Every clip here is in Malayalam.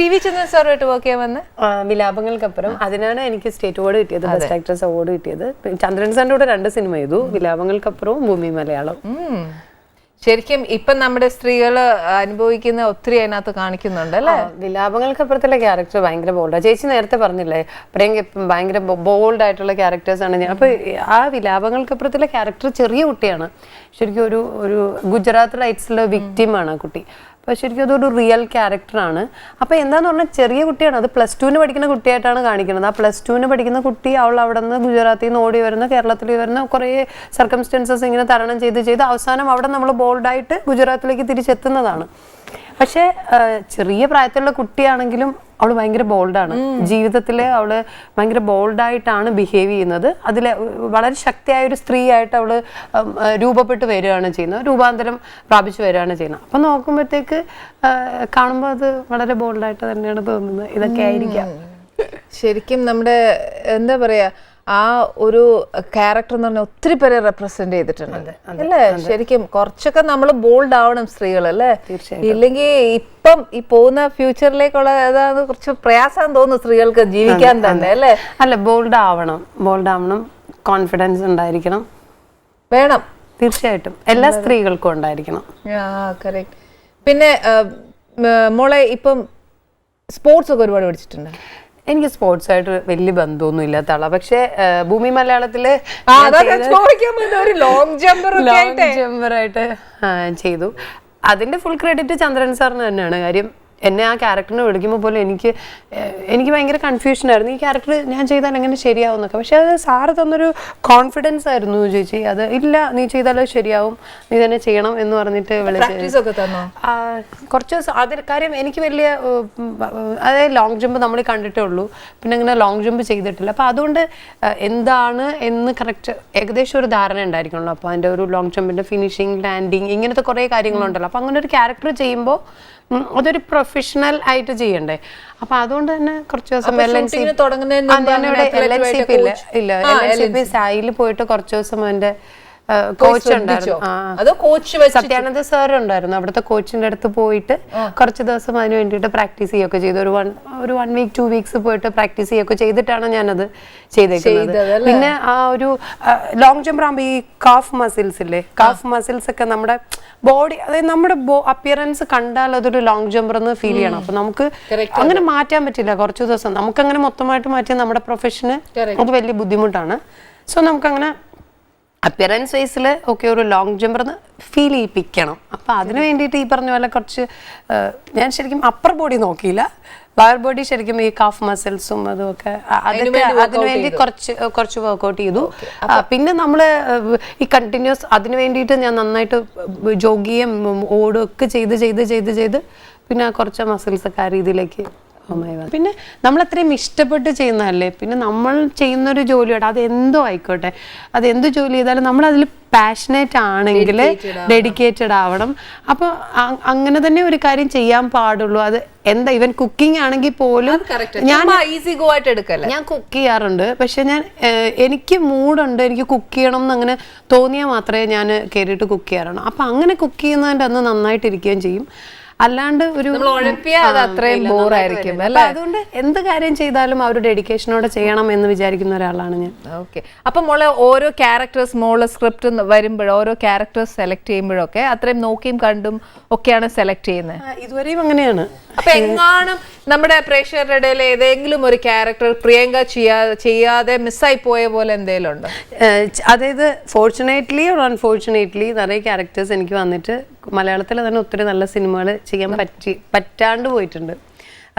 ടി വി ചന്ദ്രൻ സാറുമായിട്ട് വർക്ക് ചെയ്യാൻ വന്ന്? വിലാപങ്ങൾക്കപ്പുറം. അതിനാണ് എനിക്ക് സ്റ്റേറ്റ് അവാർഡ് കിട്ടിയത് ബെസ്റ്റ് ആക്ട്രസ് അവാർഡ് കിട്ടിയത്. ചന്ദ്രൻ സാറിന്റെ കൂടെ രണ്ട് സിനിമ ചെയ്തു വിലാപങ്ങൾക്കപ്പുറവും ഭൂമി മലയാളം. ശരിക്കും ഇപ്പൊ നമ്മുടെ സ്ത്രീകൾ അനുഭവിക്കുന്ന ഒത്തിരി അതിനകത്ത് കാണിക്കുന്നുണ്ട് അല്ലേ? വിലാപങ്ങൾക്കപ്പുറത്തുള്ള ക്യാരക്ടർ ഭയങ്കര ബോൾഡാണ് ചേച്ചി നേരത്തെ പറഞ്ഞില്ലേ പ്രിയങ്ക ഇപ്പം ഭയങ്കര ബോൾഡ് ആയിട്ടുള്ള ക്യാരക്ടേഴ്സ് ആണ് ഞാൻ. അപ്പൊ ആ വിലാപങ്ങൾക്കപ്പുറത്തുള്ള ക്യാരക്ടർ ചെറിയ കുട്ടിയാണ്. ശരിക്കും ഒരു ഒരു ഗുജറാത്ത് ലൈറ്റ്സിലെ വിക്റ്റിമാണ് ആ കുട്ടി. അപ്പൊ ശരിക്കും അതൊരു റിയൽ ക്യാരക്ടറാണ് അപ്പോൾ എന്താന്ന് പറഞ്ഞാൽ ചെറിയ കുട്ടിയാണ്. അത് പ്ലസ് ടുവിന് പഠിക്കുന്ന കുട്ടിയായിട്ടാണ് കാണിക്കുന്നത്. ആ പ്ലസ് ടുവിന് പഠിക്കുന്ന കുട്ടി അവൾ അവിടെ നിന്ന് ഗുജറാത്തിൽ നിന്ന് ഓടി വരുന്ന കേരളത്തിൽ വരുന്ന. കുറേ സർക്കംസ്റ്റൻസസ് ഇങ്ങനെ തരണം ചെയ്ത് ചെയ്ത് അവസാനം അവിടെ നമ്മൾ ബോൾഡായിട്ട് ഗുജറാത്തിലേക്ക് തിരിച്ചെത്തുന്നതാണ്. പക്ഷേ ചെറിയ പ്രായത്തിലുള്ള കുട്ടിയാണെങ്കിലും അവൾ ഭയങ്കര ബോൾഡാണ്. ജീവിതത്തിൽ അവൾ ഭയങ്കര ബോൾഡായിട്ടാണ് ബിഹേവ് ചെയ്യുന്നത്. അതിൽ വളരെ ശക്തിയായ ഒരു സ്ത്രീ ആയിട്ട് അവൾ ഉം, രൂപപ്പെട്ട് വരികയാണ് ചെയ്യുന്നത്. രൂപാന്തരം പ്രാപിച്ചു വരികയാണ് ചെയ്യുന്നത്. അപ്പം നോക്കുമ്പോഴത്തേക്ക് കാണുമ്പോൾ അത് വളരെ ബോൾഡായിട്ട് തന്നെയാണ് തോന്നുന്നത്. ഇതൊക്കെ ആയിരിക്കാം. ശരിക്കും നമ്മുടെ എന്താ പറയാ ആ ഒരു ക്യാരക്ടർ എന്ന് പറഞ്ഞാൽ ഒത്തിരി പേരെ റെപ്രസെന്റ് ചെയ്തിട്ടുണ്ട്. അല്ലേ? ശരിക്കും കുറച്ചൊക്കെ നമ്മൾ ബോൾഡ് ആവണം സ്ത്രീകൾ അല്ലേ? ഇല്ലെങ്കിൽ ഇപ്പം ഈ പോകുന്ന ഫ്യൂച്ചറിലേക്കുള്ള അതാണ് കുറച്ച് പ്രയാസം തോന്നുന്നു സ്ത്രീകൾക്ക് ജീവിക്കാൻ തന്നെ അല്ലേ? അല്ല ബോൾഡ് ആവണം. ബോൾഡ് ആവണം. കോൺഫിഡൻസ് ഉണ്ടായിരിക്കണം. വേണം. തീർച്ചയായിട്ടും. എല്ലാ സ്ത്രീകൾക്കും ഉണ്ടായിരിക്കണം. പിന്നെ മോളെ ഇപ്പം സ്പോർട്സ് ഒക്കെ ഒരുപാട് പഠിച്ചിട്ടുണ്ട്? എനിക്ക് സ്പോർട്സ് ആയിട്ട് വലിയ ബന്ധമൊന്നും ഇല്ലാത്ത ആളാ പക്ഷെ ഭൂമി മലയാളത്തിൽ ലോങ് ജമ്പർ ആയിട്ട്. ചെയ്തു. അതിന്റെ ഫുൾ ക്രെഡിറ്റ് ചന്ദ്രൻ സാറിന് തന്നെയാണ്. കാര്യം എന്നെ ആ ക്യാരക്ടറിനെ വിളിക്കുമ്പോൾ പോലും എനിക്ക് എനിക്ക് ഭയങ്കര കൺഫ്യൂഷൻ ആയിരുന്നു. ഈ ക്യാരക്ടർ ഞാൻ ചെയ്താൽ എങ്ങനെ ശരിയാവും എന്നൊക്കെ. പക്ഷേ അത് സാറ് തന്നൊരു കോൺഫിഡൻസ് ആയിരുന്നു ചേച്ചി. അത് ഇല്ല നീ ചെയ്താലോ ശരിയാവും. നീ തന്നെ ചെയ്യണം എന്ന് പറഞ്ഞിട്ട് വിളിച്ച് കുറച്ച് ദിവസം അതിന് കാര്യം എനിക്ക് വലിയ അതായത് ലോങ് ജമ്പ് നമ്മൾ കണ്ടിട്ടേ ഉള്ളൂ. പിന്നെ അങ്ങനെ ലോങ് ജമ്പ് ചെയ്തിട്ടില്ല. അപ്പോൾ അതുകൊണ്ട് എന്താണ് എന്ന് കറക്റ്റ് ഏകദേശം ഒരു ധാരണ ഉണ്ടായിരിക്കണല്ലോ. അപ്പോൾ അതിന്റെ ഒരു ലോങ് ജമ്പിന്റെ ഫിനിഷിങ് ലാൻഡിങ് ഇങ്ങനത്തെ കുറേ കാര്യങ്ങളുണ്ടല്ലോ. അപ്പോൾ അങ്ങനെ ഒരു ക്യാരക്ടർ ചെയ്യുമ്പോൾ അതൊരു പ്രൊഫഷണൽ ആയിട്ട് ചെയ്യണ്ടേ? അപ്പൊ അതുകൊണ്ട് തന്നെ കുറച്ച് ദിവസം എൽ എൻ സി തുടങ്ങുന്നതിന് ഇല്ല. എൽ എൻ സി പി സായിൽ പോയിട്ട് കുറച്ച് ദിവസം എന്റെ കോച്ച് ഉണ്ടായിരുന്നു. അതോ കോച്ച് സത്യാനന്ദ സാർ ഉണ്ടായിരുന്നു. അവിടുത്തെ കോച്ചിന്റെ അടുത്ത് പോയിട്ട് കുറച്ച് ദിവസം അതിന് വേണ്ടിയിട്ട് പ്രാക്ടീസ് ചെയ്യുകയൊക്കെ ചെയ്തു. ഒരു വൺ ഒരു വൺ വീക്ക് ടു വീക്സ് പോയിട്ട് പ്രാക്ടീസ് ചെയ്യുകയൊക്കെ ചെയ്തിട്ടാണ് ഞാനത് ചെയ്തേക്കുന്നത്. പിന്നെ ആ ഒരു ലോങ് ജമ്പ് ആകുമ്പോൾ ഈ കാഫ് മസിൽസ് ഇല്ലേ? കാഫ് മസിൽസ് ഒക്കെ നമ്മുടെ ബോഡി അതായത് നമ്മുടെ അപ്പിയറൻസ് കണ്ടാൽ അതൊരു ലോങ് ജമ്പർ എന്ന് ഫീൽ ചെയ്യണം. അപ്പൊ നമുക്ക് അങ്ങനെ മാറ്റാൻ പറ്റില്ല കുറച്ച് ദിവസം. നമുക്ക് അങ്ങനെ മൊത്തമായിട്ട് മാറ്റിയാൽ നമ്മുടെ പ്രൊഫഷന് അത് വലിയ ബുദ്ധിമുട്ടാണ്. സോ നമുക്കങ്ങനെ അപ്പിയറൻസ് വൈസിൽ ഒക്കെ ഒരു ലോങ് ജമ്പർ ഫീൽ ചെയ്യിപ്പിക്കണം. അപ്പൊ അതിന് വേണ്ടിയിട്ട് ഈ പറഞ്ഞ പോലെ കുറച്ച് ഞാൻ ശരിക്കും അപ്പർ ബോഡി നോക്കിയില്ല. ലോവർ ബോഡി ശരിക്കും ഈ കാഫ് മസിൽസും അതുമൊക്കെ ഒക്കെ അതൊക്കെ അതിന് വേണ്ടി കുറച്ച് കുറച്ച് വർക്കൗട്ട് ചെയ്തു. പിന്നെ നമ്മൾ ഈ കണ്ടിന്യൂസ് അതിന് വേണ്ടിയിട്ട് ഞാൻ നന്നായിട്ട് ജോഗിയും ഓടുകയൊക്കെ ചെയ്ത് ചെയ്ത് ചെയ്ത് ചെയ്ത് പിന്നെ കുറച്ച് മസിൽസ് ഒക്കെ ആ രീതിയിലേക്ക്. പിന്നെ നമ്മൾ അത്രയും ഇഷ്ടപ്പെട്ട് ചെയ്യുന്നതല്ലേ? പിന്നെ നമ്മൾ ചെയ്യുന്ന ഒരു ജോലിയോട് അത് എന്തോ ആയിക്കോട്ടെ? അത് എന്ത് ജോലി ചെയ്താലും നമ്മൾ അതിൽ പാഷനേറ്റ് ആണെങ്കിൽ ഡെഡിക്കേറ്റഡ് ആവണം. അപ്പോൾ അങ്ങനെ തന്നെ ഒരു കാര്യം ചെയ്യാൻ പാടുള്ളൂ. അത് എന്താ ഇവൻ കുക്കിംഗ് ആണെങ്കിൽ പോലും ഞാൻ ഈസി ഗോ ആയിട്ട് എടുക്കല്ലേ? ഞാൻ കുക്ക് ചെയ്യാറുണ്ട്. പക്ഷെ ഞാൻ എനിക്ക് മൂഡുണ്ട്. എനിക്ക് കുക്ക് ചെയ്യണം എന്ന് അങ്ങനെ തോന്നിയാൽ മാത്രമേ ഞാൻ കയറിയിട്ട് കുക്ക് ചെയ്യാറുള്ളൂ. അപ്പം അങ്ങനെ കുക്ക് ചെയ്യുന്നതിന്റെ അന്ന് നന്നായിട്ടിരിക്കുകയും ചെയ്യും. അല്ലാണ്ട് ഒരു അത്രയും ബോറായിരിക്കും. അല്ലേ? അതുകൊണ്ട് എന്ത് കാര്യം ചെയ്താലും ഒരു ഡെഡിക്കേഷനോടെ ചെയ്യണം എന്ന് വിചാരിക്കുന്ന ഒരാളാണ് ഞാൻ. ഓക്കെ അപ്പൊ മോളെ ഓരോ ക്യാരക്ടേഴ്സ് മോൾ സ്ക്രിപ്റ്റ് വരുമ്പോഴോ ഓരോ ക്യാരക്ടേഴ്സ് സെലക്ട് ചെയ്യുമ്പോഴൊക്കെ അത്രയും നോക്കിയും കണ്ടും ഒക്കെയാണ് സെലക്ട് ചെയ്യുന്നത്. ഇതുവരെയും അങ്ങനെയാണ്. അപ്പൊ എങ്ങാനും നമ്മുടെ പ്രേക്ഷകരുടെ ഇടയിൽ ഏതെങ്കിലും ഒരു ക്യാരക്ടർ പ്രിയങ്ക ചെയ്യാ ചെയ്യാതെ മിസ്സായി പോയ പോലെ എന്തെങ്കിലും ഉണ്ടോ? അതായത് ഫോർച്ചുനേറ്റ്ലി ഓർ അൺഫോർച്ചുനേറ്റ്ലി നിറയെ ക്യാരക്ടേഴ്സ് എനിക്ക് വന്നിട്ട് മലയാളത്തിൽ തന്നെ ഒത്തിരി നല്ല സിനിമകൾ ചെയ്യാൻ പറ്റി പറ്റാണ്ട് പോയിട്ടുണ്ട്.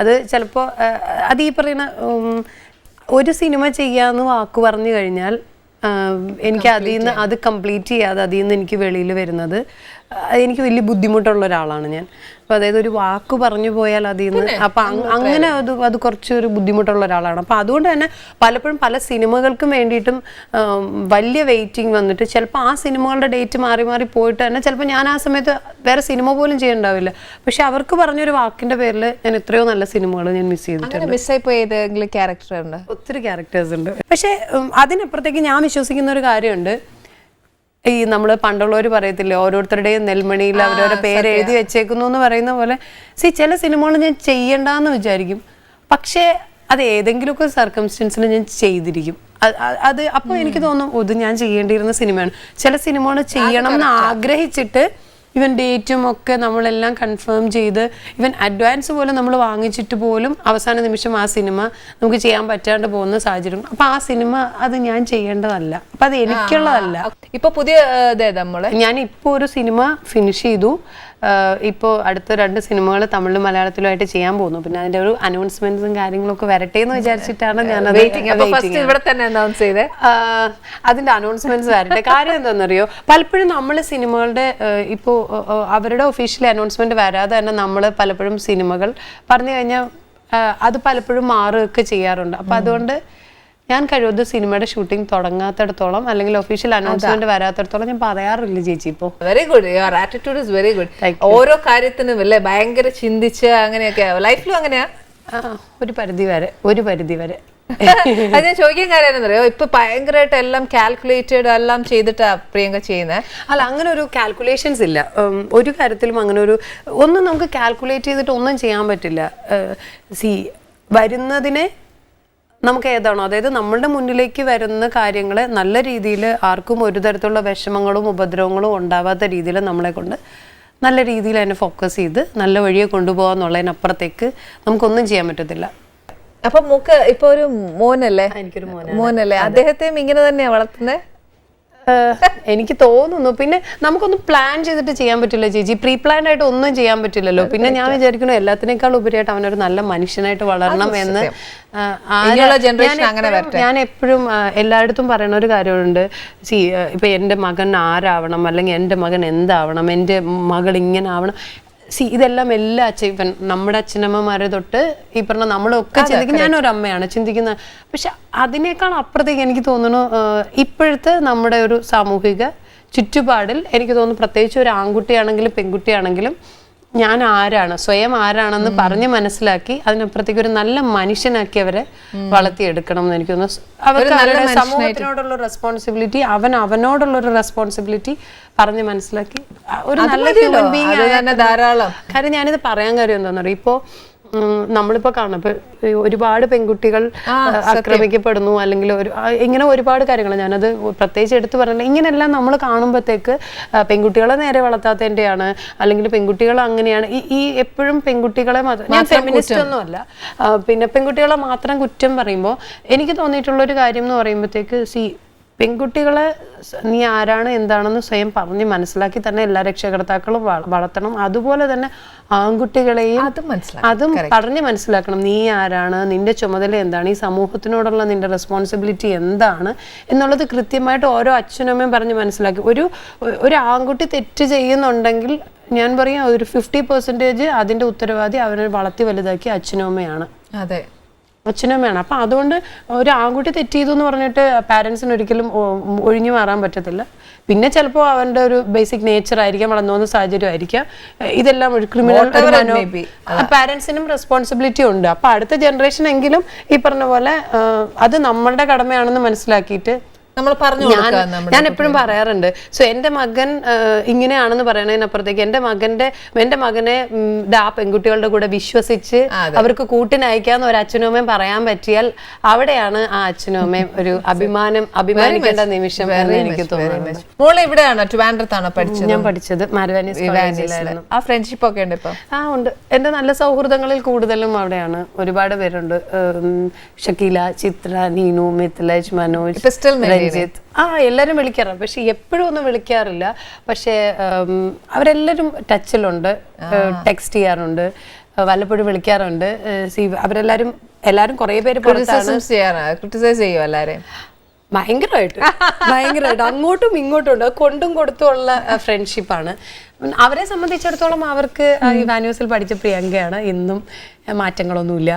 അത് ചിലപ്പോൾ അത് ഈ പറയുന്ന ഒരു സിനിമ ചെയ്യാന്ന് വാക്ക് പറഞ്ഞു കഴിഞ്ഞാൽ എനിക്ക് അതിൽ നിന്ന് അത് കംപ്ലീറ്റ് ചെയ്യാതെ അതിൽ നിന്ന് എനിക്ക് വെളിയിൽ വരുന്നത് എനിക്ക് വലിയ ബുദ്ധിമുട്ടുള്ള ഒരാളാണ് ഞാൻ. അപ്പൊ അതായത് ഒരു വാക്ക് പറഞ്ഞു പോയാൽ അതിൽ നിന്ന് അപ്പൊ അങ്- അങ്ങനെ അത് അത് കുറച്ചൊരു ബുദ്ധിമുട്ടുള്ള ഒരാളാണ്. അപ്പൊ അതുകൊണ്ട് തന്നെ പലപ്പോഴും പല സിനിമകൾക്കും വേണ്ടിയിട്ടും വലിയ വെയിറ്റിംഗ് വന്നിട്ട് ചിലപ്പോൾ ആ സിനിമകളുടെ ഡേറ്റ് മാറി മാറി പോയിട്ട് തന്നെ ചിലപ്പോൾ ഞാൻ ആ സമയത്ത് വേറെ സിനിമ പോലും ചെയ്യണ്ടാവില്ല. പക്ഷെ അവർക്ക് പറഞ്ഞൊരു വാക്കിന്റെ പേരിൽ ഞാൻ എത്രയോ നല്ല സിനിമകൾ ഞാൻ മിസ് ചെയ്തിട്ടുണ്ട്. മിസ്സായി പോയ ഏതെങ്കിലും ക്യാരക്ടർ ഉണ്ട്? ഒത്തിരി ക്യാരക്ടേഴ്സ് ഉണ്ട്. പക്ഷേ അതിനപ്പുറത്തേക്ക് ഞാൻ വിശ്വസിക്കുന്ന ഒരു കാര്യമുണ്ട്. ഈ നമ്മൾ പണ്ടുള്ളവർ പറയത്തില്ലേ ഓരോരുത്തരുടെയും നെൽമണിയിൽ അവരവരുടെ പേര് എഴുതി വെച്ചേക്കുന്നു എന്ന് പറയുന്ന പോലെ. സി ചില സിനിമകൾ ഞാൻ ചെയ്യണ്ടെന്ന് വിചാരിക്കും. പക്ഷേ അത് ഏതെങ്കിലുമൊക്കെ സർക്കംസ്റ്റൻസിൽ ഞാൻ ചെയ്തിരിക്കും. അത് അപ്പോൾ എനിക്ക് തോന്നും "ഓ, ഇത് ഞാൻ ചെയ്യേണ്ടിയിരുന്ന സിനിമയാണ്. ചില സിനിമകൾ ചെയ്യണം എന്ന് ആഗ്രഹിച്ചിട്ട് ഇവൻ ഡേറ്റും ഒക്കെ നമ്മളെല്ലാം കൺഫേം ചെയ്ത് ഇവൻ അഡ്വാൻസ് പോലും നമ്മൾ വാങ്ങിച്ചിട്ട് പോലും അവസാന നിമിഷം ആ സിനിമ നമുക്ക് ചെയ്യാൻ പറ്റാണ്ട് പോകുന്ന സാഹചര്യം. അപ്പൊ ആ സിനിമ അത് ഞാൻ ചെയ്യേണ്ടതല്ല. അപ്പൊ അത് എനിക്കുള്ളതല്ല. ഇപ്പൊ പുതിയ ഞാൻ ഇപ്പോൾ ഒരു സിനിമ ഫിനിഷ് ചെയ്തു. ഇപ്പോൾ അടുത്ത രണ്ട് സിനിമകൾ തമിഴിലും മലയാളത്തിലുമായിട്ട് ചെയ്യാൻ പോകുന്നു. പിന്നെ അതിന്റെ ഒരു അനൗൺസ്മെന്റ്സും കാര്യങ്ങളൊക്കെ വരട്ടെ എന്ന് വിചാരിച്ചിട്ടാണ് ഞാൻ ഇവിടെ തന്നെ അനൗൺസ് ചെയ്തത് അതിന്റെ അനൗൺസ്മെന്റ്സ് വരട്ടെ. കാര്യം എന്താണെന്നറിയോ പലപ്പോഴും നമ്മൾ സിനിമകളുടെ ഇപ്പോൾ അവരുടെ ഒഫീഷ്യൽ അനൗൺസ്മെന്റ് വരാതെ തന്നെ നമ്മൾ പലപ്പോഴും സിനിമകൾ പറഞ്ഞു കഴിഞ്ഞാൽ അത് പലപ്പോഴും മാറുകയൊക്കെ ചെയ്യാറുണ്ട്. അപ്പൊ അതുകൊണ്ട് ഞാൻ കഴിവത് സിനിമയുടെ ഷൂട്ടിംഗ് തുടങ്ങാത്തടത്തോളം അല്ലെങ്കിൽ ഒഫീഷ്യൽ അനൗൺസ്മെന്റ് വരാത്തടത്തോളം ഞാൻ പറയാറില്ല ചേച്ചി ഇപ്പോ. Very good your attitude is very good ഓരോ കാര്യത്തിനും അല്ലേ ഭയങ്കര ചിന്തിച്ച് അങ്ങനെയൊക്കെ ലൈഫിലും അങ്ങനെയാ? ഒരു പരിധി വരെ ഒരു പരിധി വരെ. അത് ഞാൻ ചോദിക്കാൻ കാര്യം എന്നറിയോ ഇപ്പൊ ഭയങ്കരമായിട്ട് എല്ലാം കാൽക്കുലേറ്റഡ് എല്ലാം ചെയ്തിട്ടാ പ്രിയങ്ക ചെയ്യുന്നത് അല്ല അങ്ങനെ ഒരു കാൽക്കുലേഷൻസ് ഇല്ല. ഒരു കാര്യത്തിലും അങ്ങനെ ഒരു ഒന്നും നമുക്ക് കാൽക്കുലേറ്റ് ചെയ്തിട്ട് ഒന്നും ചെയ്യാൻ പറ്റില്ല. സി വരുന്നതിനെ നമുക്ക് ഏതാണോ അതായത് നമ്മളുടെ മുന്നിലേക്ക് വരുന്ന കാര്യങ്ങളെ നല്ല രീതിയിൽ ആർക്കും ഒരു തരത്തിലുള്ള വിഷമങ്ങളും ഉപദ്രവങ്ങളും ഉണ്ടാവാത്ത രീതിയിൽ നമ്മളെ കൊണ്ട് നല്ല രീതിയിൽ അതിനെ ഫോക്കസ് ചെയ്ത് നല്ല വഴിയെ കൊണ്ടുപോകാന്നുള്ളതിനപ്പുറത്തേക്ക് നമുക്കൊന്നും ചെയ്യാൻ പറ്റത്തില്ല. അപ്പൊ മൂക്ക് ഇപ്പൊ ഒരു മോനല്ലേ? മോനല്ലേ? അദ്ദേഹത്തെയും ഇങ്ങനെ തന്നെയാ വളർത്തുന്നത് എനിക്ക് തോന്നുന്നു. പിന്നെ നമുക്കൊന്നും പ്ലാൻ ചെയ്തിട്ട് ചെയ്യാൻ പറ്റില്ല ചേച്ചി. പ്രീ പ്ലാൻ ആയിട്ട് ഒന്നും ചെയ്യാൻ പറ്റില്ലല്ലോ. പിന്നെ ഞാൻ വിചാരിക്കുന്നു എല്ലാത്തിനേക്കാൾ ഉപരിയായിട്ട് അവനൊരു നല്ല മനുഷ്യനായിട്ട് വളരണം എന്ന്. ഞാൻ എപ്പോഴും- എല്ലായിടത്തും പറയുന്ന ഒരു കാര്യമുണ്ട്. സി ഇപ്പൊ എന്റെ മകൻ ആരാവണം? അല്ലെങ്കിൽ എന്റെ മകൻ എന്താവണം? എന്റെ മകൾ ഇങ്ങനെ ആവണം? സി ഇതെല്ലാം എല്ലാ അച്ഛൻ ഇപ്പം നമ്മുടെ അച്ഛനമ്മമാരെ തൊട്ട് ഈ പറഞ്ഞ നമ്മളൊക്കെ ചിന്തിക്കും ഞാനൊരു അമ്മയാണ് ചിന്തിക്കുന്നത് പക്ഷെ അതിനേക്കാൾ അപ്പുറത്തേക്ക് എനിക്ക് തോന്നുന്നു ഇപ്പോഴത്തെ നമ്മുടെ ഒരു സാമൂഹിക ചുറ്റുപാടിൽ എനിക്ക് തോന്നുന്നു പ്രത്യേകിച്ച് ഒരു ആൺകുട്ടിയാണെങ്കിലും പെൺകുട്ടിയാണെങ്കിലും ഞാൻ ആരാണ് സ്വയം ആരാണെന്ന് പറഞ്ഞ് മനസ്സിലാക്കി അതിനപ്പുറത്തേക്ക് ഒരു നല്ല മനുഷ്യനാക്കി അവരെ വളർത്തിയെടുക്കണം എന്ന് എനിക്ക് തോന്നുന്നു അവർക്ക് അവരുടെ സമൂഹത്തിനോടുള്ള റെസ്പോൺസിബിലിറ്റി അവൻ അവനോടുള്ള ഒരു റെസ്പോൺസിബിലിറ്റി പറഞ്ഞ് മനസ്സിലാക്കി ഒരു നല്ല ഹ്യൂമൻ ബീങ് ധാരാളം. കാര്യം ഞാനിത് പറയാൻ കാര്യം എന്താണെന്ന് അറിയോ? ഇപ്പോ ഉം, നമ്മളിപ്പോ കാണാം. ഒരുപാട് പെൺകുട്ടികൾ ആക്രമിക്കപ്പെടുന്നു അല്ലെങ്കിൽ ഒരു ഇങ്ങനെ ഒരുപാട് കാര്യങ്ങൾ. ഞാനത് പ്രത്യേകിച്ച് എടുത്തു പറഞ്ഞില്ല. ഇങ്ങനെല്ലാം നമ്മൾ കാണുമ്പോഴത്തേക്ക് പെൺകുട്ടികളെ നേരെ വളർത്താത്തതിന്റെയാണ് അല്ലെങ്കിൽ പെൺകുട്ടികൾ അങ്ങനെയാണ്. ഈ എപ്പോഴും പെൺകുട്ടികളെ മാത്രം ഞാൻ ഫെമിനിസ്റ്റ് പിന്നെ പെൺകുട്ടികളെ മാത്രം കുറ്റം പറയുമ്പോൾ എനിക്ക് തോന്നിയിട്ടുള്ള ഒരു കാര്യം എന്ന് പറയുമ്പോഴത്തേക്ക് സി പെൺകുട്ടികളെ നീ ആരാണ് എന്താണെന്ന് സ്വയം പറഞ്ഞ് മനസ്സിലാക്കി തന്നെ എല്ലാ രക്ഷകർത്താക്കളും വള- വളർത്തണം. അതുപോലെ തന്നെ ആൺകുട്ടികളെയും അതും മനസ്സിലാക്കും അതും പറഞ്ഞ് മനസ്സിലാക്കണം. നീ ആരാണ് നിന്റെ ചുമതല എന്താണ് ഈ സമൂഹത്തിനോടുള്ള നിന്റെ റെസ്പോൺസിബിലിറ്റി എന്താണ് എന്നുള്ളത് കൃത്യമായിട്ട് ഓരോ അച്ഛനമ്മയും പറഞ്ഞ് മനസ്സിലാക്കി. ഒരു ഒരു ആൺകുട്ടി തെറ്റ് ചെയ്യുന്നുണ്ടെങ്കിൽ ഞാൻ പറയാം ഒരു ഫിഫ്റ്റി പെർസെന്റേജ് അതിന്റെ ഉത്തരവാദി അവരെ വളർത്തി വലുതാക്കി അച്ഛനമ്മയാണ്. അതെ. അച്ഛനമ്മയാണ് അപ്പം അതുകൊണ്ട് ഒരു ആൺകുട്ടി തെറ്റ് ചെയ്തു എന്ന് പറഞ്ഞിട്ട് പാരൻസിന് ഒരിക്കലും ഒഴിഞ്ഞു മാറാൻ പറ്റത്തില്ല. പിന്നെ ചിലപ്പോൾ അവന്റെ ഒരു ബേസിക് നേച്ചർ ആയിരിക്കാം വളർന്നു വന്ന സാഹചര്യം ആയിരിക്കാം. ഇതെല്ലാം ഒരു ക്രിമിനൽ പാരൻസിനും റെസ്പോൺസിബിലിറ്റി ഉണ്ട്. അപ്പം അടുത്ത ജനറേഷൻ എങ്കിലും ഈ പറഞ്ഞ പോലെ അത് നമ്മളുടെ കടമയാണെന്ന് മനസ്സിലാക്കിയിട്ട് നമ്മൾ പറഞ്ഞു ഞാൻ എപ്പോഴും പറയാറുണ്ട് സോ എന്റെ മകൻ ഇങ്ങനെയാണെന്ന് പറയണതിനപ്പുറത്തേക്ക് എന്റെ മകന്റെ എന്റെ മകനെ ആ പെൺകുട്ടികളുടെ കൂടെ വിശ്വസിച്ച് അവർക്ക് കൂട്ടിനയക്കാന്ന് ഒരു അച്ഛനും അമ്മയും പറയാൻ പറ്റിയാൽ അവിടെയാണ് ആ അച്ഛനും അമ്മയും ഒരു അഭിമാനം അഭിമാനിക്കേണ്ട നിമിഷം എന്ന് എനിക്ക് തോന്നുന്നത് ട്രിവാൻഡ്രത്താണോ പഠിച്ചത്? ഞാൻ പഠിച്ചത് കോളേജിലായിരുന്നു ആ ഫ്രണ്ട്ഷിപ്പ് ഒക്കെ ഉണ്ട് ഇപ്പൊ? ആ ഉണ്ട്. എന്റെ നല്ല സൗഹൃദങ്ങളിൽ കൂടുതലും അവിടെയാണ്. ഒരുപാട് പേരുണ്ട്. ഷക്കീല ചിത്ര നീനു മിഥിലേജ് മനോജ് രഞ്ജിത്ത് ആ എല്ലാവരും വിളിക്കാറുണ്ട്. പക്ഷെ എപ്പോഴും ഒന്നും വിളിക്കാറില്ല. പക്ഷേ അവരെല്ലാവരും ടച്ചിലുണ്ട്. ടെക്സ്റ്റ് ചെയ്യാറുണ്ട്. വല്ലപ്പോഴും വിളിക്കാറുണ്ട്. അവരെല്ലാരും എല്ലാരും കുറേ പേര് ക്രിട്ടിസൈസ് ചെയ്യും എല്ലാരെയും? ഭയങ്കരമായിട്ട്. ഭയങ്കരമായിട്ട്. അങ്ങോട്ടും ഇങ്ങോട്ടും ഉണ്ട്. കൊണ്ടും കൊടുത്തുമുള്ള ഫ്രണ്ട്ഷിപ്പാണ് അവരെ സംബന്ധിച്ചിടത്തോളം അവർക്ക് ഈ വാന്യൂസിൽ പഠിച്ച പ്രിയങ്കയാണ്. ഇന്നും മാറ്റങ്ങളൊന്നുമില്ല.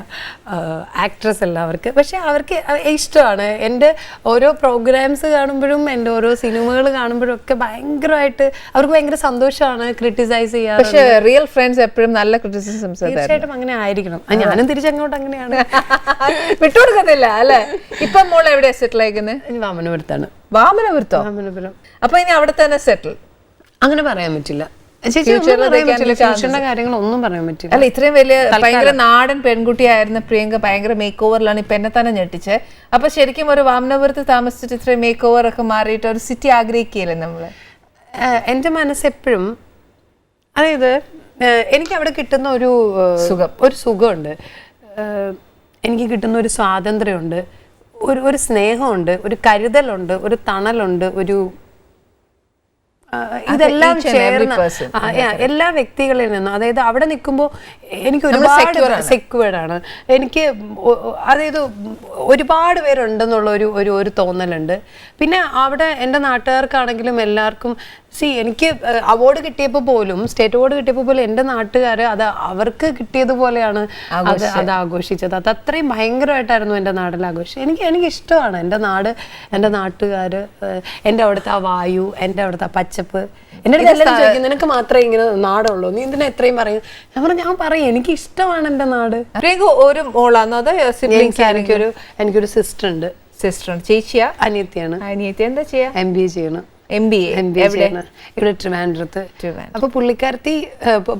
ആക്ട്രസ് അല്ല അവർക്ക്. പക്ഷെ അവർക്ക് ഇഷ്ടമാണ്. എന്റെ ഓരോ പ്രോഗ്രാംസ് കാണുമ്പോഴും എന്റെ ഓരോ സിനിമകൾ കാണുമ്പോഴും ഒക്കെ ഭയങ്കരമായിട്ട് അവർക്ക് ഭയങ്കര സന്തോഷമാണ് ക്രിട്ടിസൈസ് ചെയ്യാൻ പക്ഷേ റിയൽ ഫ്രണ്ട്സ് എപ്പോഴും നല്ല ക്രിറ്റിസിസംസ് തീർച്ചയായിട്ടും അങ്ങനെ ആയിരിക്കണം. ഞാനും തിരിച്ചങ്ങോട്ട് അങ്ങനെയാണ്. വിട്ടുകൊടുക്കത്തില്ല അല്ലേ? ഇപ്പം മോൾ എവിടെയാണ് സെറ്റിൽ ആയിക്കുന്നത് വാമനപുരത്താണ്. വാമനപുരത്തോ? വാമനപുരം. അപ്പൊ ഇനി അവിടെ തന്നെ സെറ്റിൽ അങ്ങനെ പറയാൻ പറ്റില്ല. പറയാൻ പറ്റില്ല. chances. ഫ്യൂച്ചറിന്റെ കാര്യങ്ങളൊന്നും പറയാൻ പറ്റില്ല. അല്ല ഇത്രയും വലിയ ഭയങ്കര നാടൻ പെൺകുട്ടിയായിരുന്ന പ്രിയങ്ക ഭയങ്കര മേക്ക് ഓവറിലാണ് ഇപ്പൊ എന്നെ തന്നെ ഞെട്ടിച്ചത് അപ്പൊ ശരിക്കും ഒരു വാമനപുരത്ത് താമസിച്ചിട്ട് ഇത്രയും മേക്ക് ഓവർ ഒക്കെ മാറിയിട്ട് ഒരു സിറ്റി ആഗ്രഹിക്കുകയല്ലേ നമ്മൾ? എന്റെ എന്റെ മനസ്സ് എപ്പോഴും അതായത് എനിക്ക് അവിടെ കിട്ടുന്ന ഒരു സുഖം. ഒരു സുഖമുണ്ട്. എനിക്ക് കിട്ടുന്ന ഒരു സ്വാതന്ത്ര്യമുണ്ട്. ഒരു ഒരു സ്നേഹമുണ്ട്. ഒരു കരുതലുണ്ട്. ഒരു തണലുണ്ട്. ഒരു ഇതെല്ലാം എല്ലാ വ്യക്തികളിൽ നിന്നും അതായത് അവിടെ നിൽക്കുമ്പോൾ എനിക്ക് ഒരുപാട്. സെക്യൂർഡ് ആണ്. എനിക്ക് അതായത് ഒരുപാട് പേരുണ്ടെന്നുള്ള ഒരു ഒരു ഒരു തോന്നലുണ്ട്. പിന്നെ അവിടെ എന്റെ നാട്ടുകാർക്കാണെങ്കിലും എല്ലാവർക്കും സി എനിക്ക് അവാർഡ് കിട്ടിയപ്പോൾ പോലും സ്റ്റേറ്റ് അവാർഡ് കിട്ടിയപ്പോൾ പോലും എന്റെ നാട്ടുകാർ അത് അവർക്ക് കിട്ടിയതുപോലെയാണ് അത് അത് ആഘോഷിച്ചത്. അത് അത്രയും ഭയങ്കരമായിട്ടായിരുന്നു എന്റെ നാട്ടിൽ ആഘോഷിച്ചത്. എനിക്ക് എനിക്ക് ഇഷ്ടമാണ് എന്റെ നാട് എന്റെ നാട്ടുകാർ എന്റെ അവിടുത്തെ ആ വായു എന്റെ അവിടുത്തെ ആ പച്ചപ്പ്. എന്റെ അടുത്ത് എല്ലാവരും ചോദിക്കും നിനക്ക് മാത്രമേ ഇങ്ങനെ നാടുള്ളൂ? നീ എന്തിനാ എത്രയും പറയും? ഞാൻ പറഞ്ഞു ഞാൻ പറയും എനിക്ക് ഇഷ്ടമാണ് എന്റെ നാട്. ഒരു മോളാന്ന് അത് എനിക്കൊരു എനിക്കൊരു സിസ്റ്റർ ഉണ്ട്. സിസ്റ്റർ ചേച്ചിയാ? അനിയത്തിയാണ്. അനിയത്തി എന്താ ചെയ്യാ? എം ബി എ ചെയ്യണം. എം ബി എം ഇവിടെ ട്രിവാൻഡ്രത്ത്. ട്രിവാൻഡ്രം. അപ്പൊ പുള്ളിക്കാരത്തി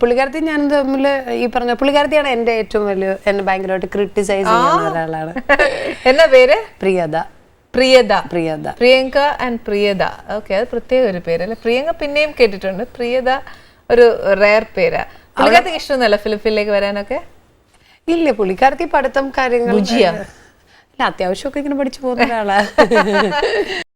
പുള്ളിക്കാരത്തി ഞാൻ തമ്മിൽ ഈ പറഞ്ഞ പുള്ളിക്കാരത്തിയാണ് എന്റെ ഏറ്റവും വലിയ എന്നെ ഭയങ്കരമായിട്ട് ക്രിട്ടിസൈസ് ചെയ്യുന്ന ഒരാളാണ്. എന്താ പേര്? പ്രിയത. പ്രിയത. പ്രിയത. പ്രിയങ്ക ആൻഡ് പ്രിയത. ഓക്കെ അത് പ്രത്യേക ഒരു പേര് അല്ലെ? പ്രിയങ്ക പിന്നെയും കേട്ടിട്ടുണ്ട്. പ്രിയത ഒരു റയർ പേരാ. പുള്ളിക്കാരത്തിക്ക് ഇഷ്ടമൊന്നുമല്ല ഫിലിപ്പിലേക്ക് വരാനൊക്കെ? ഇല്ല പുള്ളിക്കാരത്തി പഠിത്തം കാര്യങ്ങൾ അത്യാവശ്യമൊക്കെ ഇങ്ങനെ പഠിച്ചു പോകുന്ന ഒരാളാ.